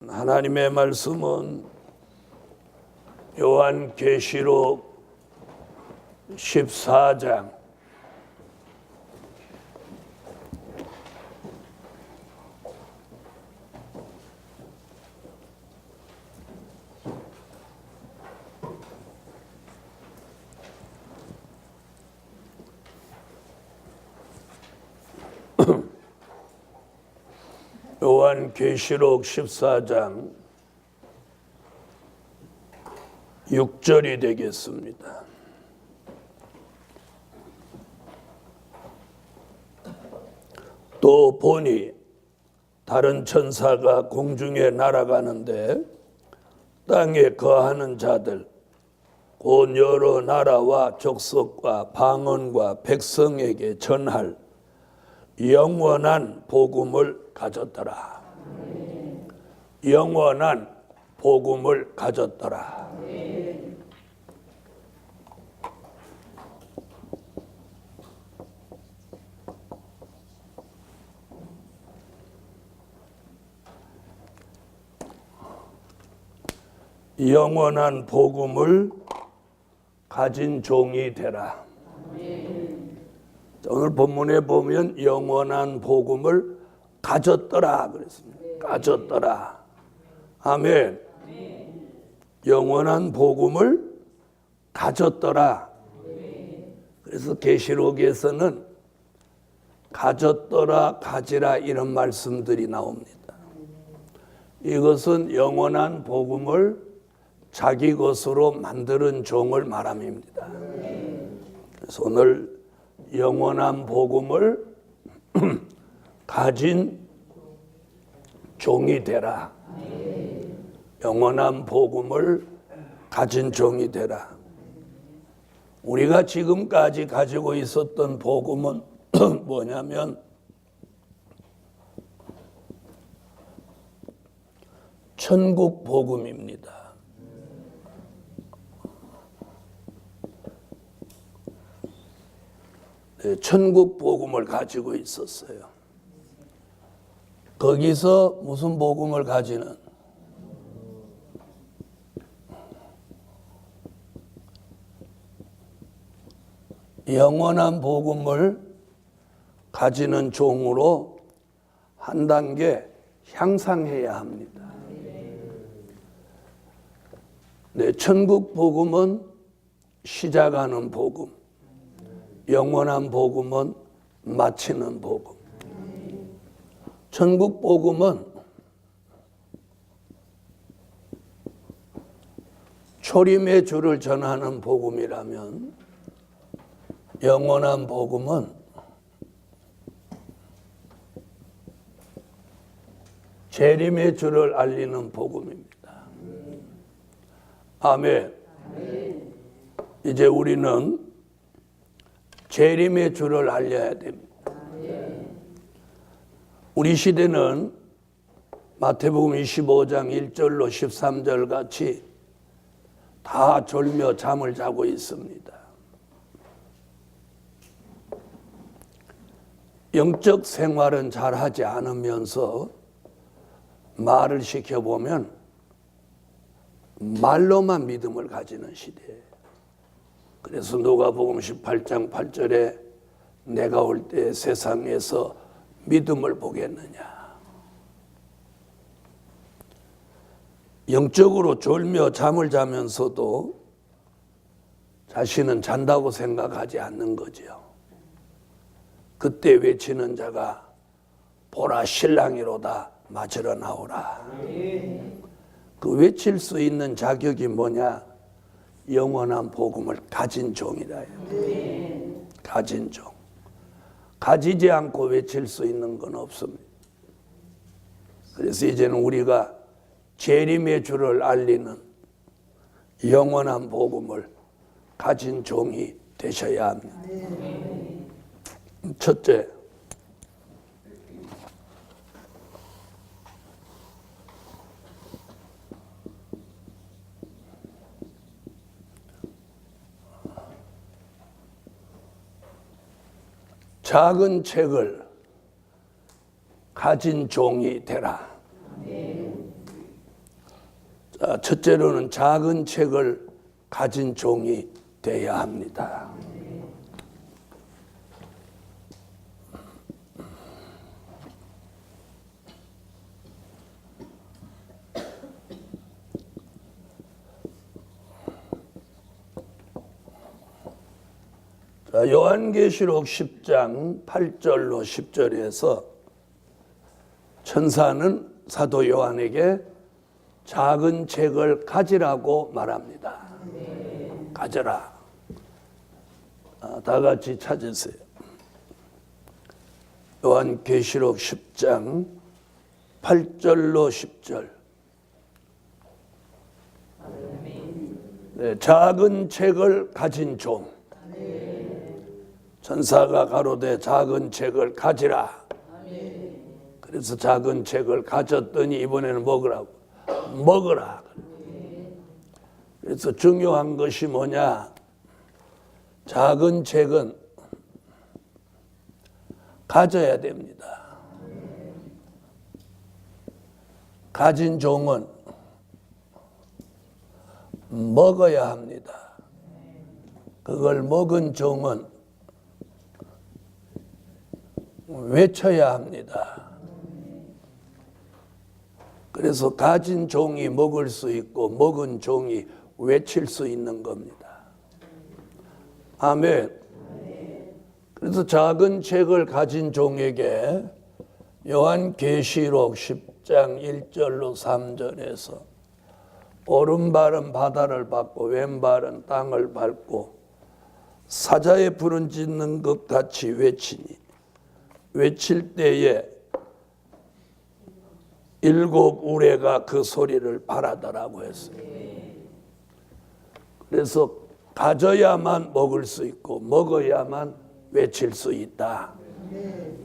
하나님의 말씀은 요한계시록 14장 요한 계시록 14장 6절이 되겠습니다. 또 보니 다른 천사가 공중에 날아가는데 땅에 거하는 자들 곧 여러 나라와 족속과 방언과 백성에게 전할 영원한 복음을 가졌더라. 영원한 복음을 가졌더라. 영원한 복음을 가진 종이 되라. 오늘 본문에 보면 영원한 복음을 가졌더라 그랬습니다. 가졌더라. 아멘. 영원한 복음을 가졌더라. 그래서 계시록에서는 가졌더라, 가지라 이런 말씀들이 나옵니다. 이것은 영원한 복음을 자기 것으로 만드는 종을 말함입니다. 그래서 오늘 영원한 복음을 가진 종이 되라. 영원한 복음을 가진 종이 되라. 우리가 지금까지 가지고 있었던 복음은 뭐냐면 천국 복음입니다. 네, 천국 복음을 가지고 있었어요. 거기서 무슨 복음을 가지는 영원한 복음을 가지는 종으로 한 단계 향상해야 합니다. 네, 천국 복음은 시작하는 복음, 영원한 복음은 마치는 복음. 천국 복음은 초림의 주를 전하는 복음이라면 영원한 복음은 재림의 주를 알리는 복음입니다. 아멘. 이제 우리는 재림의 주를 알려야 됩니다. 우리 시대는 마태복음 25장 1절로 13절 같이 다 졸며 잠을 자고 있습니다. 영적 생활은 잘 하지 않으면서 말을 시켜보면 말로만 믿음을 가지는 시대예요. 그래서 누가복음 18장 8절에 내가 올 때 세상에서 믿음을 보겠느냐. 영적으로 졸며 잠을 자면서도 자신은 잔다고 생각하지 않는 거죠. 그때 외치는 자가 보라 신랑이로다 맞으러 나오라. 그 외칠 수 있는 자격이 뭐냐? 영원한 복음을 가진 종이다. 가진 종. 가지지 않고 외칠 수 있는 건 없습니다. 그래서 이제는 우리가 재림의 주를 알리는 영원한 복음을 가진 종이 되셔야 합니다. 첫째, 작은 책을 가진 종이 되라. 자, 첫째로는 작은 책을 가진 종이 되어야 합니다. 요한계시록 10장 8절로 10절에서 천사는 사도 요한에게 작은 책을 가지라고 말합니다. 가져라. 아, 다 같이 찾으세요. 요한계시록 10장 8절로 10절. 네, 작은 책을 가진 종. 천사가 가로되 작은 책을 가지라. 그래서 작은 책을 가졌더니 이번에는 먹으라고. 먹으라. 그래서 중요한 것이 뭐냐? 작은 책은 가져야 됩니다. 가진 종은 먹어야 합니다. 그걸 먹은 종은 외쳐야 합니다. 그래서 가진 종이 먹을 수 있고 먹은 종이 외칠 수 있는 겁니다. 아멘. 그래서 작은 책을 가진 종에게 요한 계시록 10장 1절로 3절에서 오른발은 바다를 밟고 왼발은 땅을 밟고 사자의 불은 짖는 것 같이 외치니 외칠 때에 일곱 우레가 그 소리를 바라더라고 했어요. 그래서 가져야만 먹을 수 있고 먹어야만 외칠 수 있다.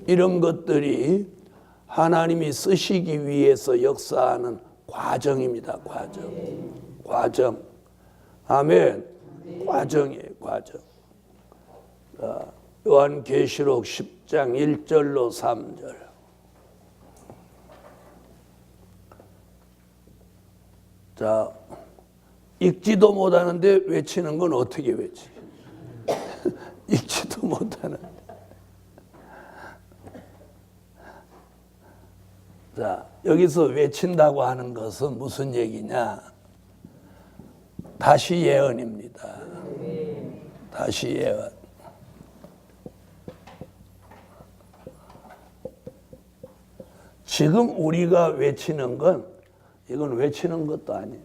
이런 것들이 하나님이 쓰시기 위해서 역사하는 과정입니다. 과정. 과정. 아멘. 과정이에요. 과정. 자, 요한계시록 10 장 1절로 3절. 자, 읽지도 못하는데 외치는 건 어떻게 외치? 읽지도 못하는데. 자, 여기서 외친다고 하는 것은 무슨 얘기냐? 다시 예언입니다. 다시 예언. 지금 우리가 외치는 건 이건 외치는 것도 아니에요.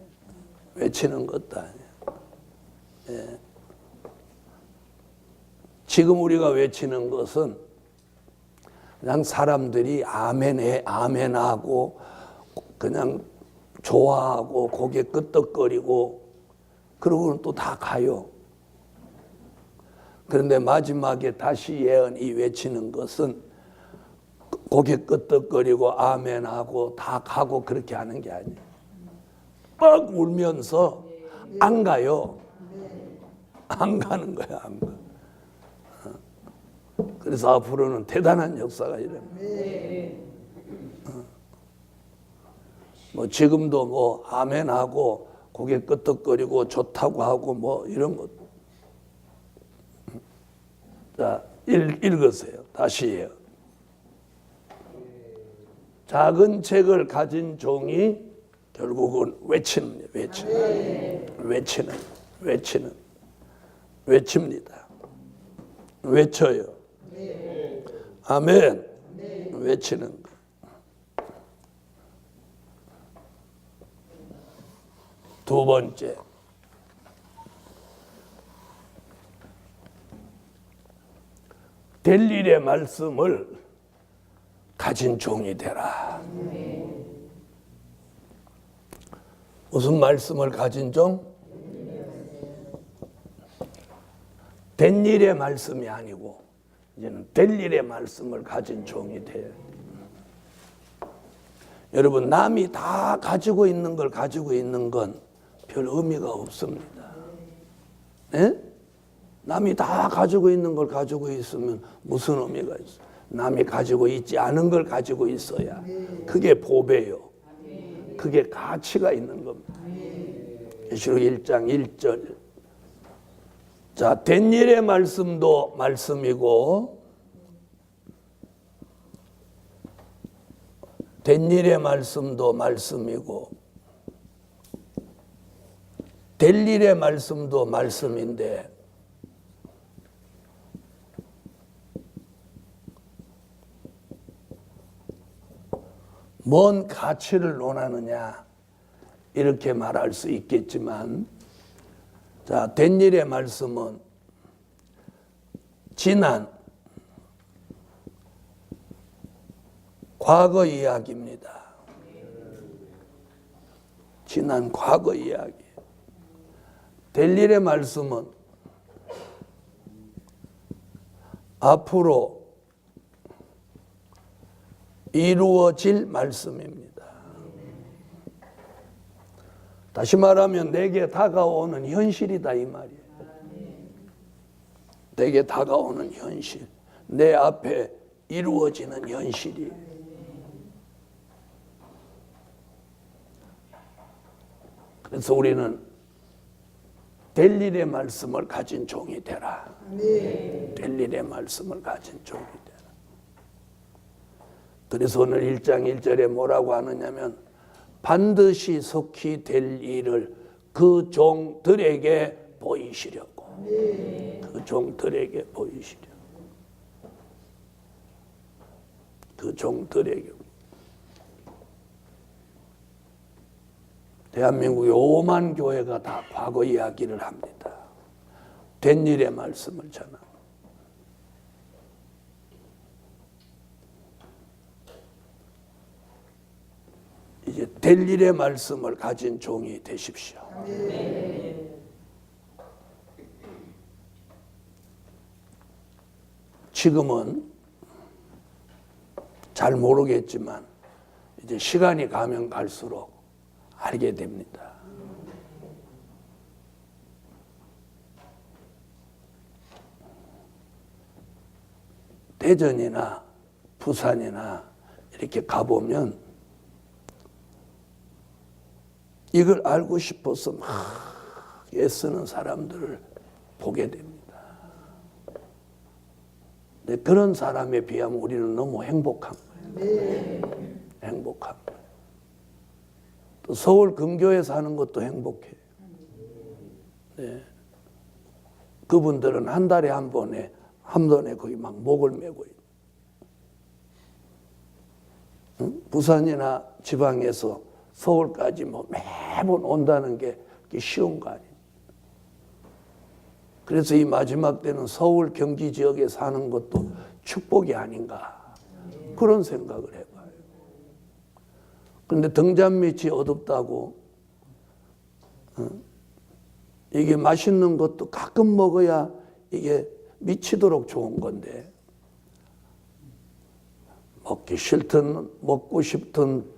외치는 것도 아니에요. 예. 지금 우리가 외치는 것은 그냥 사람들이 아멘해, 아멘하고 그냥 좋아하고 고개 끄덕거리고 그러고는 또 다 가요. 그런데 마지막에 다시 예언이 외치는 것은 고개 끄덕거리고 아멘하고 다 가고 그렇게 하는 게 아니에요. 막 울면서 안 가요. 안 가는 거야, 안 가. 그래서 앞으로는 대단한 역사가 일어납니다. 뭐 지금도 뭐 아멘하고 고개 끄덕거리고 좋다고 하고 뭐 이런 것. 자, 읽, 읽으세요. 다시요. 작은 책을 가진 종이 결국은 외치는, 외치는, 외치는, 외치는, 외칩니다. 외쳐요. 아멘. 외치는 거. 두 번째. 될 일의 말씀을 가진 종이 되라. 무슨 말씀을 가진 종? 된 일의 말씀이 아니고 이제는 될 일의 말씀을 가진 종이 돼요. 여러분 남이 다 가지고 있는 걸 가지고 있는 건 별 의미가 없습니다. 예? 남이 다 가지고 있는 걸 가지고 있으면 무슨 의미가 있어? 남이 가지고 있지 않은 걸 가지고 있어야 그게 보배요. 그게 가치가 있는 겁니다. 계시록 1장 1절. 자, 된 일의 말씀도 말씀이고 된 일의 말씀도 말씀이고 될 일의 말씀도 말씀인데 뭔 가치를 논하느냐 이렇게 말할 수 있겠지만 자, 된 일의 말씀은 지난 과거 이야기입니다. 지난 과거 이야기. 될 일의 말씀은 앞으로 이루어질 말씀입니다. 다시 말하면 내게 다가오는 현실이다 이 말이에요. 내게 다가오는 현실, 내 앞에 이루어지는 현실이에요. 그래서 우리는 될 일의 말씀을 가진 종이 되라. 될 일의 말씀을 가진 종이. 그래서 오늘 1장 1절에 뭐라고 하느냐면 반드시 속히 될 일을 그 종들에게 보이시려고. 그 종들에게 보이시려고. 그 종들에게. 대한민국의 오만 교회가 다 과거 이야기를 합니다. 된 일의 말씀을 전합니다. 이제 될 일의 말씀을 가진 종이 되십시오. 지금은 잘 모르겠지만 이제 시간이 가면 갈수록 알게 됩니다. 대전이나 부산이나 이렇게 가보면 이걸 알고 싶어서 막 애쓰는 사람들을 보게 됩니다. 그런 사람에 비하면 우리는 너무 행복한 거예요. 행복한 거예요. 또 서울 근교에 사는 것도 행복해. 네. 그분들은 한 달에 한 번에 한 번에 거기 막 목을 메고 있. 응? 부산이나 지방에서 서울까지 뭐 매번 온다는 게 쉬운 거 아니에요. 그래서 이 마지막 때는 서울 경기 지역에 사는 것도 축복이 아닌가 그런 생각을 해봐요. 그런데 등잔밑이 어둡다고 어? 이게 맛있는 것도 가끔 먹어야 이게 미치도록 좋은 건데 먹기 싫든 먹고 싶든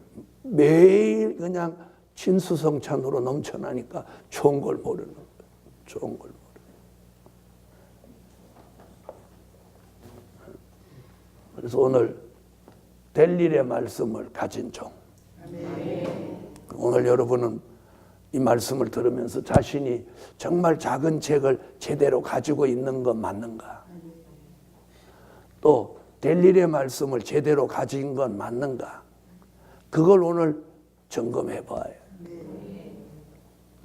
매일 그냥 진수성찬으로 넘쳐나니까 좋은 걸 모르는 거예요. 좋은 걸 모르는 그래서 오늘 될 일의 말씀을 가진 종. 오늘 여러분은 이 말씀을 들으면서 자신이 정말 작은 책을 제대로 가지고 있는 건 맞는가? 또 될 일의 말씀을 제대로 가진 건 맞는가? 그걸 오늘 점검해 봐요.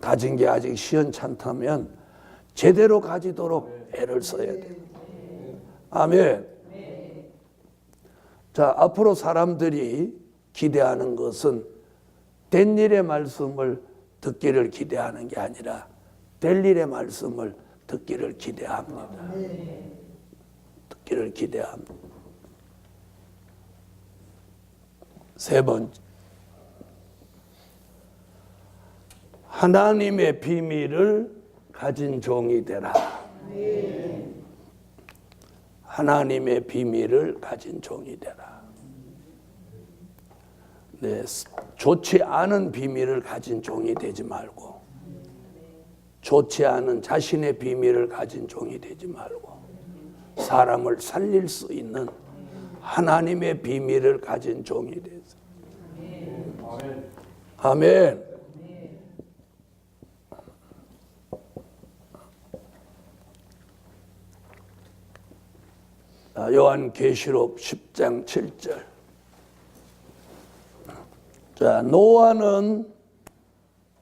가진 게 아직 시원찮다면 제대로 가지도록 애를 써야 돼요. 아멘. 자, 앞으로 사람들이 기대하는 것은 된 일의 말씀을 듣기를 기대하는 게 아니라 될 일의 말씀을 듣기를 기대합니다. 듣기를 기대합니다. 세 번째. 하나님의 비밀을 가진 종이 되라. 하나님의 비밀을 가진 종이 되라. 네, 좋지 않은 비밀을 가진 종이 되지 말고, 좋지 않은 자신의 비밀을 가진 종이 되지 말고, 사람을 살릴 수 있는 하나님의 비밀을 가진 종이 되서. 아멘. 아, 요한 계시록 10장 7절. 자, 노아는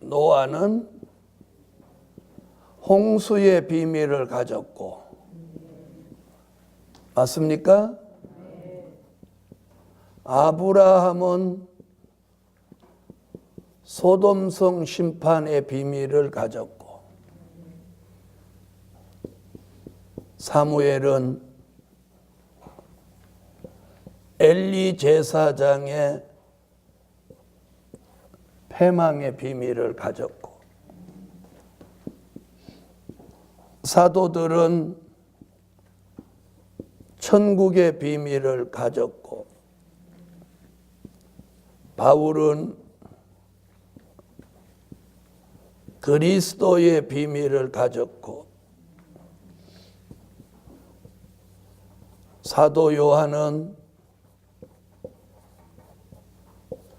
노아는 홍수의 비밀을 가졌고 맞습니까? 아브라함은 소돔성 심판의 비밀을 가졌고 사무엘은 엘리 제사장의 패망의 비밀을 가졌고 사도들은 천국의 비밀을 가졌고 바울은 그리스도의 비밀을 가졌고 사도 요한은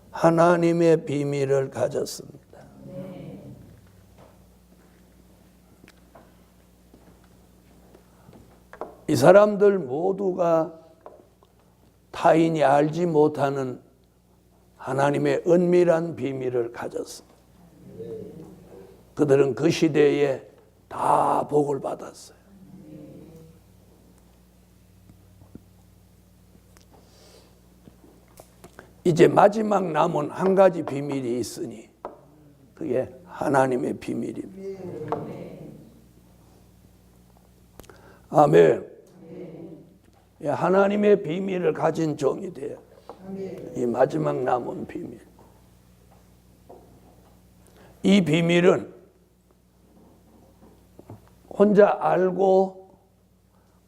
하나님의 비밀을 가졌습니다. 이 사람들 모두가 타인이 알지 못하는 하나님의 은밀한 비밀을 가졌습니다. 그들은 그 시대에 다 복을 받았어요. 이제 마지막 남은 한 가지 비밀이 있으니 그게 하나님의 비밀입니다. 아멘. 예, 하나님의 비밀을 가진 종이 돼요. 이 마지막 남은 비밀. 이 비밀은 혼자 알고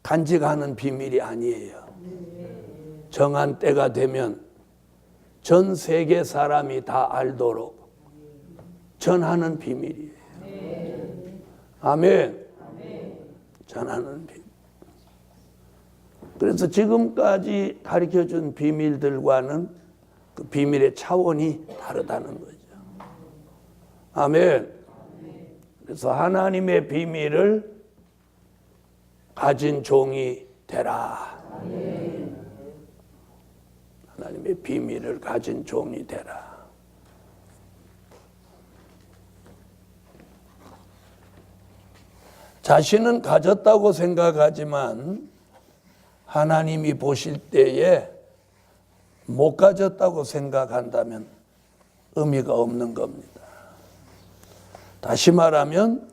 간직하는 비밀이 아니에요. 정한 때가 되면 전 세계 사람이 다 알도록 전하는 비밀이에요. 아멘. 전하는 비밀. 그래서 지금까지 가르쳐 준 비밀들과는 그 비밀의 차원이 다르다는 거죠. 아멘. 그래서 하나님의 비밀을 가진 종이 되라. 하나님의 비밀을 가진 종이 되라. 자신은 가졌다고 생각하지만 하나님이 보실 때에 못 가졌다고 생각한다면 의미가 없는 겁니다. 다시 말하면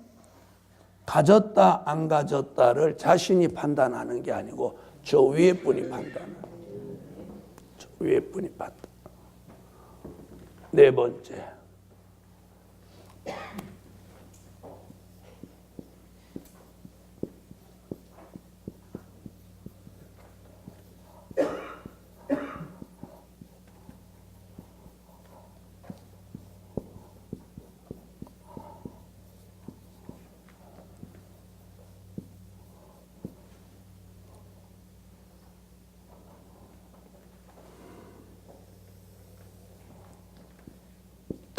가졌다 안 가졌다를 자신이 판단하는 게 아니고 저 위에 분이 판단하는 저 위에 분이 판단. 네 번째.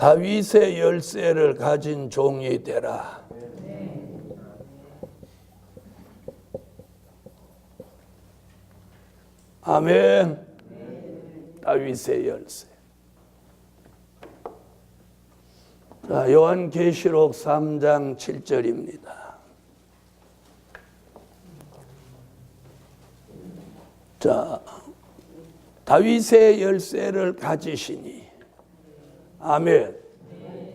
다윗의 열쇠를 가진 종이 되라. 아멘. 다윗의 열쇠. 자, 요한계시록 3장 7절입니다. 자, 다윗의 열쇠를 가지시니 아멘.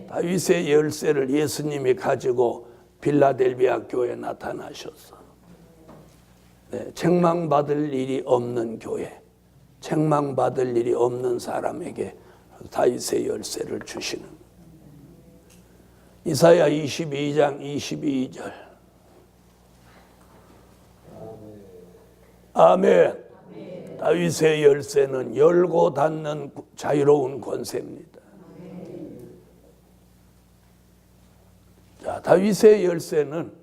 다윗의 열쇠를 예수님이 가지고 빌라델비아 교회에 나타나셨어. 네, 책망받을 일이 없는 교회, 책망받을 일이 없는 사람에게 다윗의 열쇠를 주시는. 이사야 22장 22절. 아멘. 다윗의 열쇠는 열고 닫는 자유로운 권세입니다. 자, 다윗의 열쇠는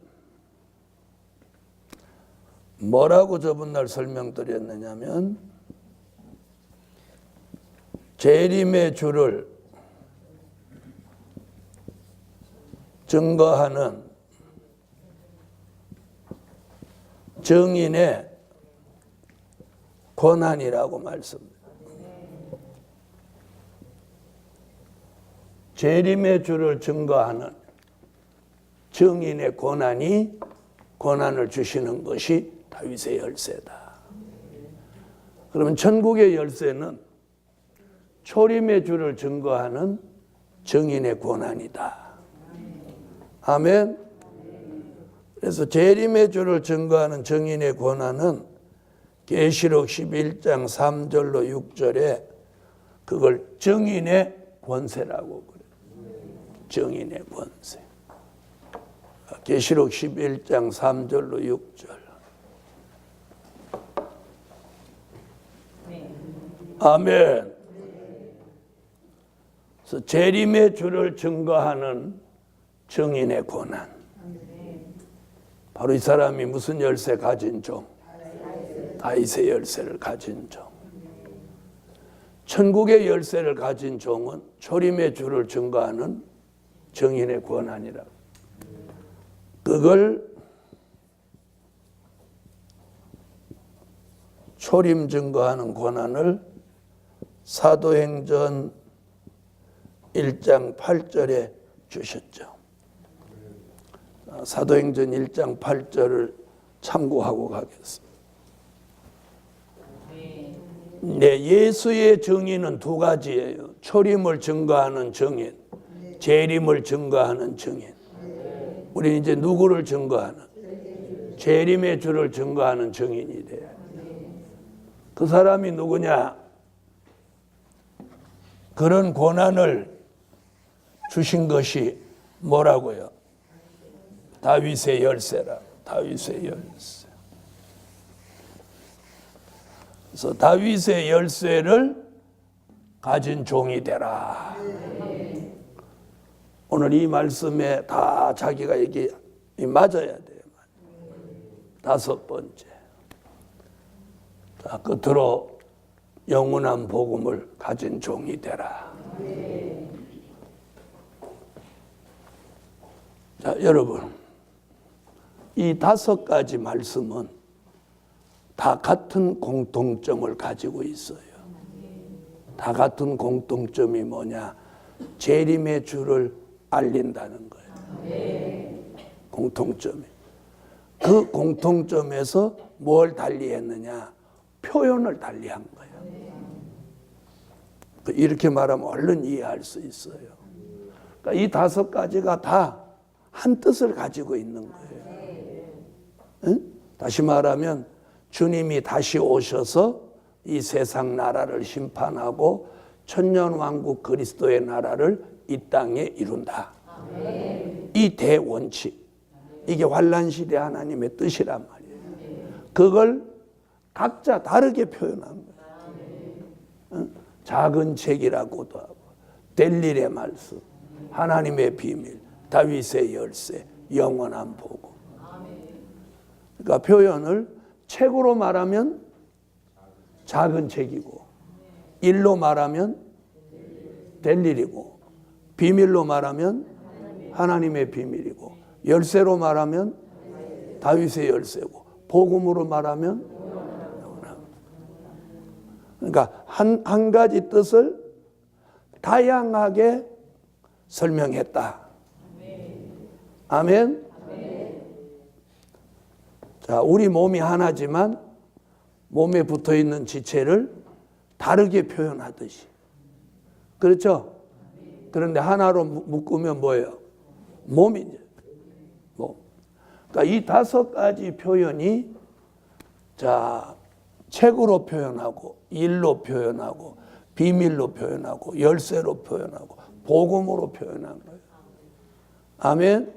뭐라고 저번 날 설명드렸느냐면 재림의 주를 증거하는 증인의 고난이라고 말씀합니다. 재림의 주를 증거하는 증인의 고난이 고난을 주시는 것이 다윗의 열쇠다. 그러면 천국의 열쇠는 초림의 주를 증거하는 증인의 고난이다. 아멘. 그래서 재림의 주를 증거하는 증인의 고난은 계시록 11장 3절로 6절에 그걸 증인의 권세라고 그래요. 증인의 권세. 계시록 11장 3절로 6절. 아멘. 그래서 재림의 주를 증거하는 증인의 고난. 바로 이 사람이 무슨 열쇠 가진 종? 다윗의 열쇠를 가진 종. 천국의 열쇠를 가진 종은 초림의 주를 증거하는 정인의 권한이라. 그걸 초림 증거하는 권한을 사도행전 1장 8절에 주셨죠. 사도행전 1장 8절을 참고하고 가겠습니다. 네, 예수의 증인은 두 가지예요. 초림을 증거하는 증인, 재림을 증거하는 증인. 우리 이제 누구를 증거하는? 재림의 주를 증거하는 증인이 돼요. 그 사람이 누구냐? 그런 고난을 주신 것이 뭐라고요? 다윗의 열쇠라. 다윗의 열쇠. 그래서 다윗의 열쇠를 가진 종이 되라. 오늘 이 말씀에 다 자기가 이게 맞아야 돼요. 다섯 번째. 자, 끝으로 영원한 복음을 가진 종이 되라. 자, 여러분. 이 다섯 가지 말씀은 다 같은 공통점을 가지고 있어요. 다 같은 공통점이 뭐냐? 재림의 주를 알린다는 거예요. 공통점이. 그 공통점에서 뭘 달리했느냐? 표현을 달리한 거예요. 그 이렇게 말하면 얼른 이해할 수 있어요. 그러니까 이 다섯 가지가 다 한 뜻을 가지고 있는 거예요. 응? 다시 말하면 주님이 다시 오셔서 이 세상 나라를 심판하고 천년 왕국 그리스도의 나라를 이 땅에 이룬다. 이 대원칙. 이게 환란 시대 하나님의 뜻이란 말이에요. 그걸 각자 다르게 표현한 거예요. 작은 책이라고도 하고 될 일의 말씀, 하나님의 비밀, 다윗의 열쇠, 영원한 복음. 그러니까 표현을 책으로 말하면 작은 책이고 일로 말하면 될 일이고 비밀로 말하면 하나님의 비밀이고 열쇠로 말하면 다윗의 열쇠고 복음으로 말하면 그러니까 한, 한 가지 뜻을 다양하게 설명했다. 아멘. 자, 우리 몸이 하나지만 몸에 붙어 있는 지체를 다르게 표현하듯이. 그렇죠? 그런데 하나로 묶으면 뭐예요? 몸이죠. 몸. 그러니까 이 다섯 가지 표현이 자, 책으로 표현하고 일로 표현하고 비밀로 표현하고 열쇠로 표현하고 복음으로 표현한 거예요. 아멘.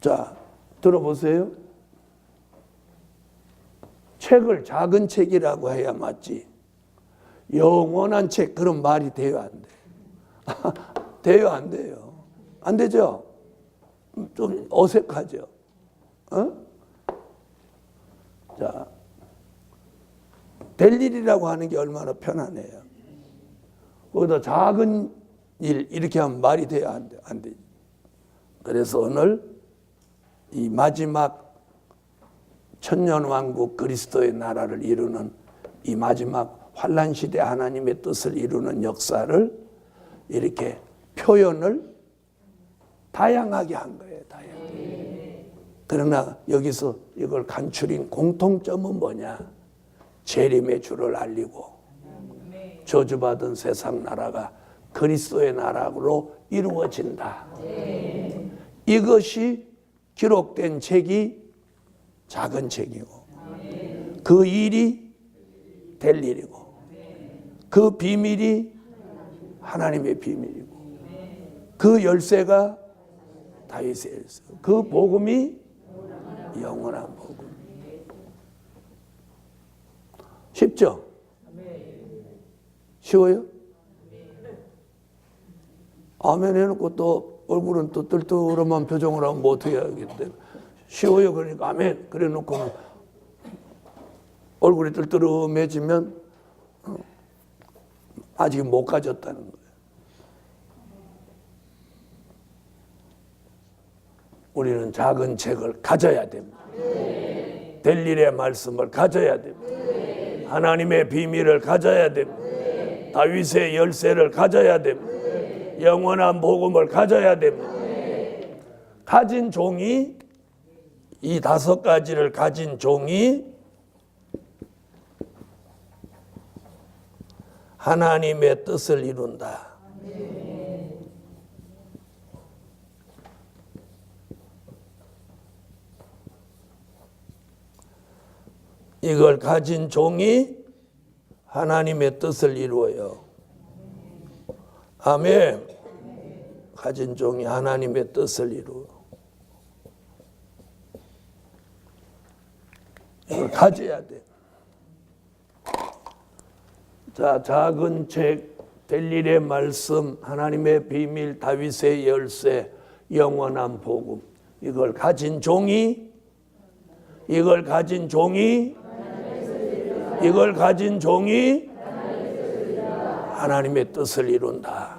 자, 들어보세요. 책을 작은 책이라고 해야 맞지. 영원한 책 그런 말이 돼요 안 돼? 돼요 안 돼요? 안 되죠? 좀 어색하죠. 어? 자, 될 일이라고 하는 게 얼마나 편하네요. 거기다 작은 일 이렇게 하면 말이 돼야 안 돼, 안 돼. 그래서 오늘 이 마지막 천년 왕국 그리스도의 나라를 이루는 이 마지막 환란 시대 하나님의 뜻을 이루는 역사를 이렇게 표현을 다양하게 한 거예요. 다양하게. 그러나 여기서 이걸 간추린 공통점은 뭐냐? 재림의 주를 알리고 저주받은 세상 나라가 그리스도의 나라로 이루어진다. 이것이 기록된 책이 작은 책이고 그 일이 될 일이고 그 비밀이 하나님의 비밀이고 그 열쇠가 다윗의 열쇠 그 복음이 영원한 복음 쉽죠? 쉬워요? 아멘 해놓고 또 얼굴은 또 뜰뜰한 표정을 하면 뭐 어떻게 하겠대 쉬워요 그러니까 아멘 그래 놓고는 얼굴이 뜰뜰해지면 어, 아직 못 가졌다는 거예요. 우리는 작은 책을 가져야 됩니다. 될 일의 말씀을 가져야 됩니다. 하나님의 비밀을 가져야 됩니다. 다윗의 열쇠를 가져야 됩니다. 영원한 복음을 가져야 됩니다. 가진 종이 이 다섯 가지를 가진 종이 하나님의 뜻을 이룬다. 이걸 가진 종이 하나님의 뜻을 이루어요. 아멘. 가진 종이 하나님의 뜻을 이루어. 이걸 가져야 돼. 자, 작은 책, 될 일의 말씀, 하나님의 비밀, 다윗의 열쇠, 영원한 복음. 이걸 가진 종이, 이걸 가진 종이, 이걸 가진 종이 하나님의 뜻을 이룬다.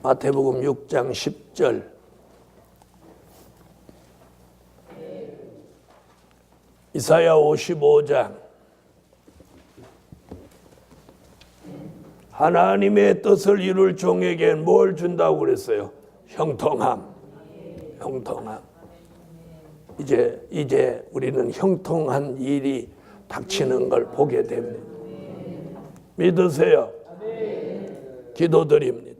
마태복음 6장 10절. 이사야 55장. 하나님의 뜻을 이룰 종에게 뭘 준다고 그랬어요? 형통함. 형통함. 이제 이제 우리는 형통한 일이 닥치는 걸 보게 됩니다. 믿으세요. 기도드립니다.